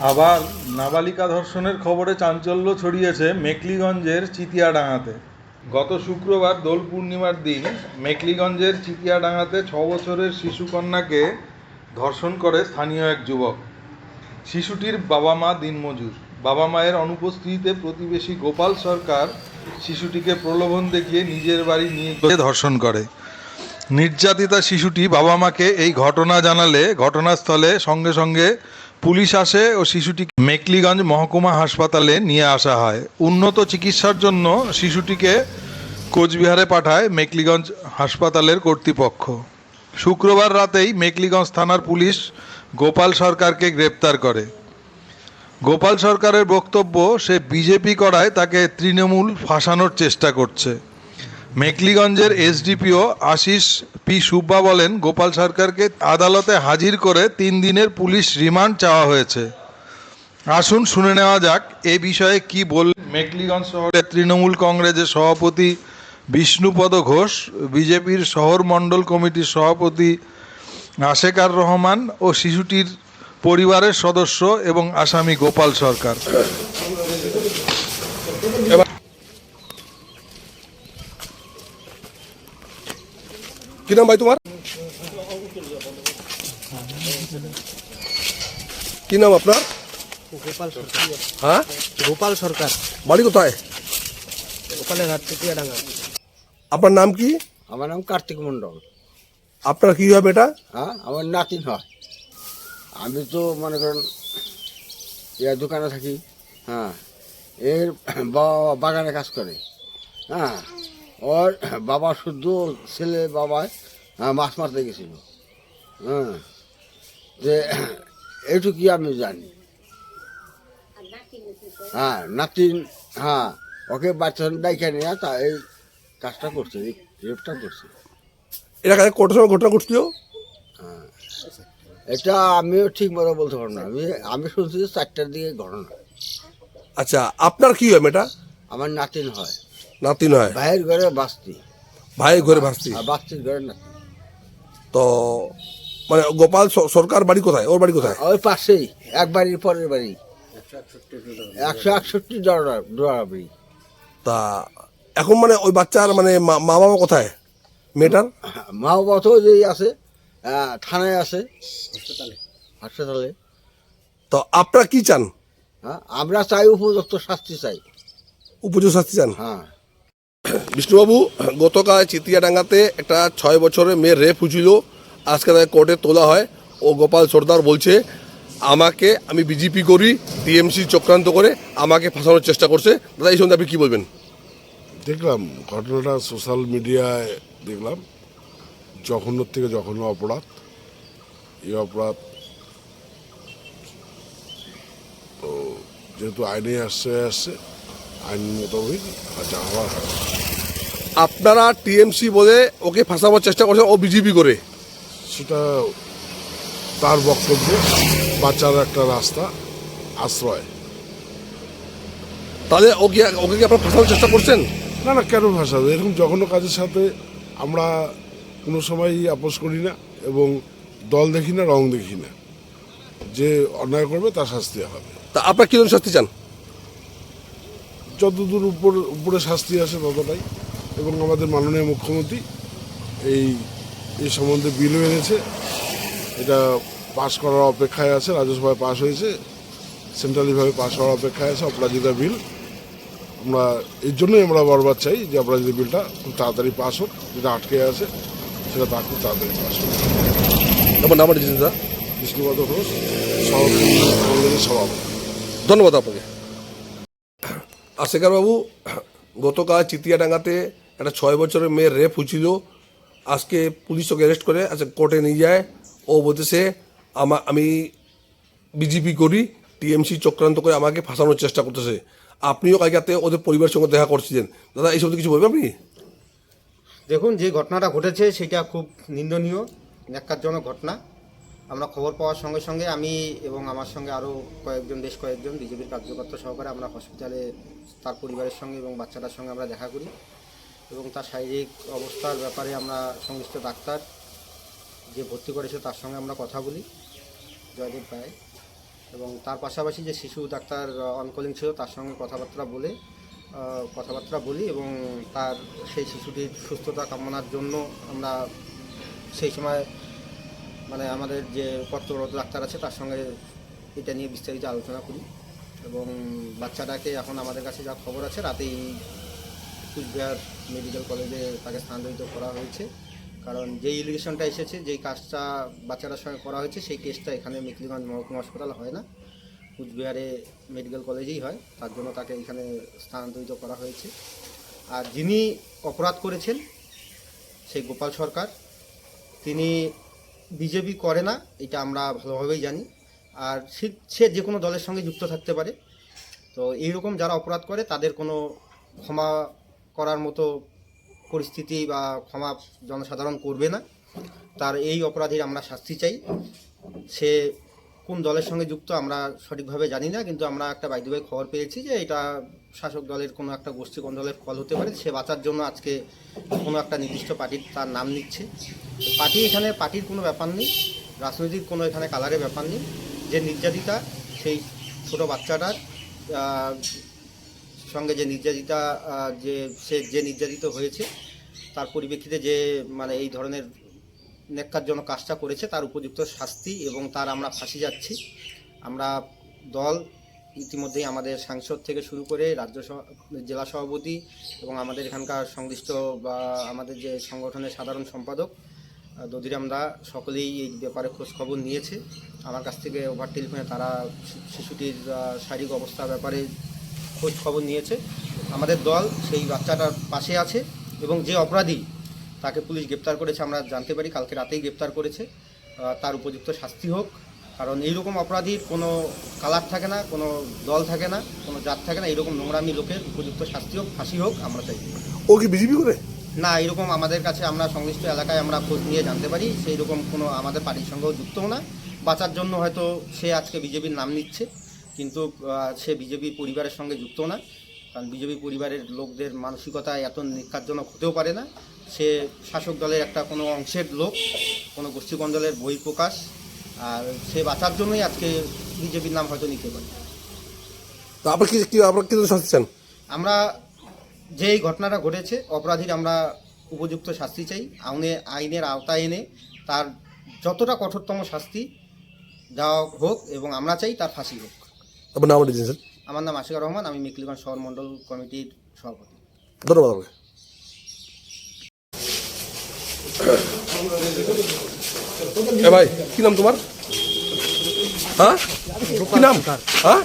আবার নাবালিকা ধর্ষণের খবরে চাঞ্চল্য ছড়িয়েছে মেকলিগঞ্জের চিতিয়াডাঙ্গাতে। গত শুক্রবার দোল পূর্ণিমার দিন মেকলিগঞ্জের চিতিয়াডাঙ্গাতে ছ বছরের শিশুকন্যাকে ধর্ষণ করে স্থানীয় এক যুবক। শিশুটির বাবা মা দিনমজুর। বাবা মায়ের অনুপস্থিতিতে প্রতিবেশী গোপাল সরকার শিশুটিকে প্রলোভন দেখিয়ে নিজের বাড়ি নিয়ে গিয়ে ধর্ষণ করে। নির্যাতিতা শিশুটি বাবা মাকে এই ঘটনা জানালে ঘটনাস্থলে সঙ্গে সঙ্গে পুলিশ আসে ও শিশুটি মেকলিগঞ্জ মহকুমা হাসপাতালে নিয়ে আসা হয়। উন্নত চিকিৎসার জন্য শিশুটিকে কোচবিহারে পাঠায় মেকলিগঞ্জ হাসপাতালের কর্তৃপক্ষ। শুক্রবার রাতেই মেকলিগঞ্জ থানার পুলিশ গোপাল সরকারকে গ্রেপ্তার করে। গোপাল সরকারের বক্তব্য, সে বিজেপি করায় তাকে তৃণমূল ফাঁসানোর চেষ্টা করছে। মেকলিগঞ্জের এসডিপিও আশিস পি সুব্বা বলেন, গোপাল সরকারকে আদালতে হাজির করে তিন দিনের পুলিশ রিমান্ড চাওয়া হয়েছে। আসুন শুনে নেওয়া যাক এ বিষয়ে কি বল, মেকলিগঞ্জ শহরের তৃণমূল কংগ্রেসের সভাপতি বিষ্ণুপদ ঘোষ, বিজেপির শহর মণ্ডল কমিটির সভাপতি আশেকার রহমান ও শিশুটির পরিবারের সদস্য এবং আসামি গোপাল সরকার। কি নাম ভাই তোমার? কি নাম আপনার? গোপাল সরকার। হ্যাঁ? গোপাল সরকার। বাড়ি কোথায়? গোপালের টিকিয়াডাঙ্গা আপনার নাম কি? আমার নাম কার্তিক মণ্ডল। আপনার কি হবে এটা হ্যাঁ আমার নাতিন হয়। আমি তো মনে করেন ইয়া দোকানে থাকি। হ্যাঁ এর বাবা বাগানে কাজ করে। হ্যাঁ ওর বাবা শুদ্ধ ছেলে বাবায় হ্যাঁ, মাছ মারতে গেছিল। হ্যাঁ যে এইটুকুই আমি জানি? হ্যাঁ নাতিন হ্যাঁ ওকে বাচ্চা ডাইকে নিয়ে তা এই কাজটা করছে এই রেপটা করছে। এটা কটার সময় ঘটনা ঘটছিল? এটা আমিও ঠিক মতো বলতে পারব না। আমি আমি শুনছি যে চারটার দিকে ঘটনা। আচ্ছা আপনার কি হয় এটা আমার নাতিন হয়। নাতি নয়। ভাইয়ের ঘরে বাস্তি। ভাই ঘরে ভাসতি আর বাস্তির ঘরে নাতি। তো মানে গোপাল সরকার বাড়ি কোথায়? ওর বাড়ি কোথায়? ওই পাশেই এক বাড়ির পরের বাড়ি। একশো একষট্টি বাড়ি তা এখন মানে ওই বাচ্চার মানে মা- বাবা কোথায়? মেয়েটার? মা বাবা তো যেই আছে থানায় আছে। হাসপাতালে। তো আপনারা কি চান? হ্যাঁ আমরা চাই উপযুক্ত শাস্তি চাই। উপযুক্ত শাস্তি চান? হ্যাঁ। বিষ্ণুবাবু, গতকাল চিতিয়াডাঙ্গাতে একটা ছয় বছরের মেয়ের রেপ হয়েছিল। আজকে তাকে কোর্টে তোলা হয়। ও গোপাল সর্দার বলছে, আমাকে আমি বিজেপি করি টিএমসি চক্রান্ত করে, আমাকে ফাঁসানোর চেষ্টা করছে। দাদা, এই সঙ্গে আপনি কী বলবেন? দেখলাম, ঘটনাটা সোশ্যাল মিডিয়ায় দেখলাম। জঘন্য থেকে জঘন্য অপরাধ। এই অপরাধ, তো যেহেতু আইনে আসছে আসছে, আইন মোতাবেক যা হওয়ার হবে। আপনারা টিএমসি বলে ওকে ফাঁসাবার চেষ্টা করছেন ও বিজেপি করে। সেটা তার বক্তব্য বাচ্চার একটা রাস্তা আশ্রয়। তাহলে ওকে ওকে কি আপনারা ফাঁসানোর চেষ্টা করছেন? না না কেন ভাষাবে এরকম জঘন্য কাজের সাথে আমরা কোনো সময়ই আপোষ করি না এবং দল দেখি না রং দেখি না। যে অন্যায় করবে তার শাস্তি হবে। তা আপনার কী ধরনের শাস্তি চান? যতদূর উপর উপরে শাস্তি আসে ততটাই। এবং আমাদের মাননীয় মুখ্যমন্ত্রী এই এই সম্বন্ধে বিলও এনেছে। এটা পাশ করার অপেক্ষায় আছে রাজ্যসভায় পাশ হয়েছে সেন্ট্রালিভাবে পাশ হওয়ার অপেক্ষায় আছে অপরাজিতা বিল। আমরা এর জন্যই আমরা বরবাদ চাই যে অপরাজিতা বিলটা খুব তাড়াতাড়ি পাস হোক যেটা আটকে আছে সেটা তা খুব তাড়াতাড়ি পাস হোক। আমার নাম দাদা বিষ্ণুপদ ঘোষ সভাপতি কংগ্রেসের সভাপতি। ধন্যবাদ আপনাকে। আশেকার বাবু গতকাল চিতিয়াডাঙ্গাতে একটা ছয় বছরের মেয়ের রেপ হয়েছিল। আজকে পুলিশ ওকে অ্যারেস্ট করে আজকে কোর্টে নিয়ে যায়। ও বলতেছে, আমা, আমি বিজেপি করি টিএমসি চক্রান্ত করে আমাকে ফাঁসানোর চেষ্টা করতেছে। আপনিও কালকে ওদের পরিবারের সঙ্গে দেখা করছিলেন। দাদা এই কিছু বলবেন আপনি? দেখুন, যে ঘটনাটা ঘটেছে সেটা খুব নিন্দনীয়, ন্যাক্কারজনক ঘটনা। আমরা খবর পাওয়ার সঙ্গে সঙ্গে আমি এবং আমার সঙ্গে আরও কয়েকজন, বেশ কয়েকজন বিজেপির কার্যকর্তা সহকারে আমরা হসপিটালে তার পরিবারের সঙ্গে এবং বাচ্চাটার সঙ্গে আমরা দেখা করি। এবং তার শারীরিক অবস্থার ব্যাপারে আমরা সংশ্লিষ্ট ডাক্তার যে ভর্তি করেছে তার সঙ্গে আমরা কথা বলি, জয়দেব রায়। এবং তার পাশাপাশি যে শিশু ডাক্তার অনকলিং ছিল, তার সঙ্গে কথাবার্তা বলে কথাবার্তা বলি এবং তার সেই শিশুটির সুস্থতা কামনার জন্য আমরা সেই সময় মানে আমাদের যে কর্তব্যরত ডাক্তার আছে, তার সঙ্গে এটা নিয়ে বিস্তারিত আলোচনা করি। এবং বাচ্চাটাকে এখন আমাদের কাছে যা খবর আছে, রাতেই কুচবিহার মেডিকেল কলেজে তাকে স্থানান্তরিত করা হয়েছে। কারণ যেই ইলিগেশনটা এসেছে, যেই কাজটা বাচ্চাটার সঙ্গে করা হয়েছে, সেই কেসটা এখানে মেকলিগঞ্জ মহকুমা হাসপাতাল হয় না। কুচবিহারে মেডিকেল কলেজেই হয়, তার জন্য তাকে এখানে স্থানান্তরিত করা হয়েছে। আর যিনি অপরাধ করেছেন, সেই গোপাল সরকার, তিনি বিজেপি করে না, এটা আমরা ভালোভাবেই জানি। আর সে যে কোনো দলের সঙ্গে যুক্ত থাকতে পারে। তো এইরকম যারা অপরাধ করে, তাদের কোনো ক্ষমা করার মতো পরিস্থিতি বা ক্ষমা জনসাধারণ করবে না। তার এই অপরাধীর আমরা শাস্তি চাই। সে কোন দলের সঙ্গে যুক্ত আমরা সঠিকভাবে জানি না, কিন্তু আমরা একটা বাইদুবাই খবর পেয়েছি যে এটা শাসক দলের কোনো একটা গোষ্ঠী দলের ফল হতে পারে। সে বাঁচার জন্য আজকে কোনো একটা নির্দিষ্ট পার্টির তার নাম নিচ্ছে। পার্টি এখানে, পার্টির কোনো ব্যাপার নেই। রাজনৈতিক কোনো এখানে কালারের ব্যাপার নেই। যে নির্যাতিতা সেই ছোট বাচ্চাটার সঙ্গে যে নির্যাতিতা যে সে যে নির্যাতিত হয়েছে তার পরিপ্রেক্ষিতে যে মানে এই ধরনের নেককারজনক কাজটা করেছে তার উপযুক্ত শাস্তি এবং তার আমরা ফাঁসি যাচ্ছি। আমরা দল ইতিমধ্যেই আমাদের সাংসদ থেকে শুরু করে রাজ্য জেলা সভাপতি এবং আমাদের এখানকার সংশ্লিষ্ট বা আমাদের যে সংগঠনের সাধারণ সম্পাদক আহ, দধিরাম দা সকলেই এই ব্যাপারে খোঁজ খবর নিয়েছে। আমার কাছ থেকে ওভার টেলিফোনে তারা শিশুটির শারীরিক অবস্থার ব্যাপারে খোঁজ খবর নিয়েছে। আমাদের দল সেই বাচ্চাটার পাশে আছে এবং যে অপরাধী তাকে পুলিশ গ্রেপ্তার করেছে আমরা জানতে পারি কালকে রাতেই গ্রেপ্তার করেছে। তার উপযুক্ত শাস্তি হোক। কারণ এইরকম অপরাধীর কোনো কালার থাকে না কোনো দল থাকে না কোনো জাত থাকে না এইরকম নোংরামি লোকের উপযুক্ত শাস্তি হোক ফাঁসি হোক আমরা চাই। ও কি বিজেপি করে? না এরকম আমাদের কাছে আমরা সংশ্লিষ্ট এলাকায় আমরা খোঁজ নিয়ে জানতে পারি সেই রকম কোনো আমাদের পার্টির সঙ্গেও যুক্তও না। বাঁচার জন্য হয়তো সে আজকে বিজেপির নাম নিচ্ছে। কিন্তু সে বিজেপি পরিবারের সঙ্গে যুক্ত না। কারণ বিজেপি পরিবারের লোকদের মানসিকতা এত নিকারজনক হতেও পারে না। সে শাসক দলের একটা কোনো অংশের লোক কোনো গোষ্ঠীকন্দলের বহিঃপ্রকাশ আর সে বাঁচার জন্যই আজকে বিজেপির নাম হয়তো নিতে পারে। তো আপনার কি কি আপনার কি চান? আমরা যে এই ঘটনাটা ঘটেছে অপরাধীর আমরা উপযুক্ত শাস্তি চাই। আইনে আইনের আওতায় এনে তার যতটা কঠোরতম শাস্তি দেওয়া হোক এবং আমরা চাই তার ফাঁসি হোক। আপনার নাম দিয়েছেন আমার নাম আশিকা রহমান আমি মেকলিগঞ্জ শহর মণ্ডল কমিটির সভাপতি। ধন্যবাদ আপনাকে। এ ভাই কি নাম তোমার? হ্যাঁ? কি নাম? হ্যাঁ?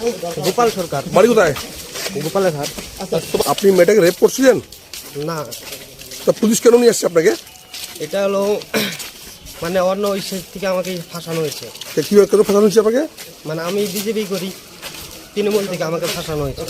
গোপাল সরকার। বাড়ি কোথায়? গোপালের হাট আপনি মেয়েটাকে রেপ করছিলেন? না। তা পুলিশ কেন নিয়ে আসছে আপনাকে? এটা হলো মানে অন্য ইসের থেকে আমাকে ফাঁসানো হয়েছে। তা কি কেন ফাঁসানো হচ্ছে আপনাকে? মানে আমি বিজেপি করি। তৃণমূল থেকে আমাকে ফাঁসানো হয়েছে।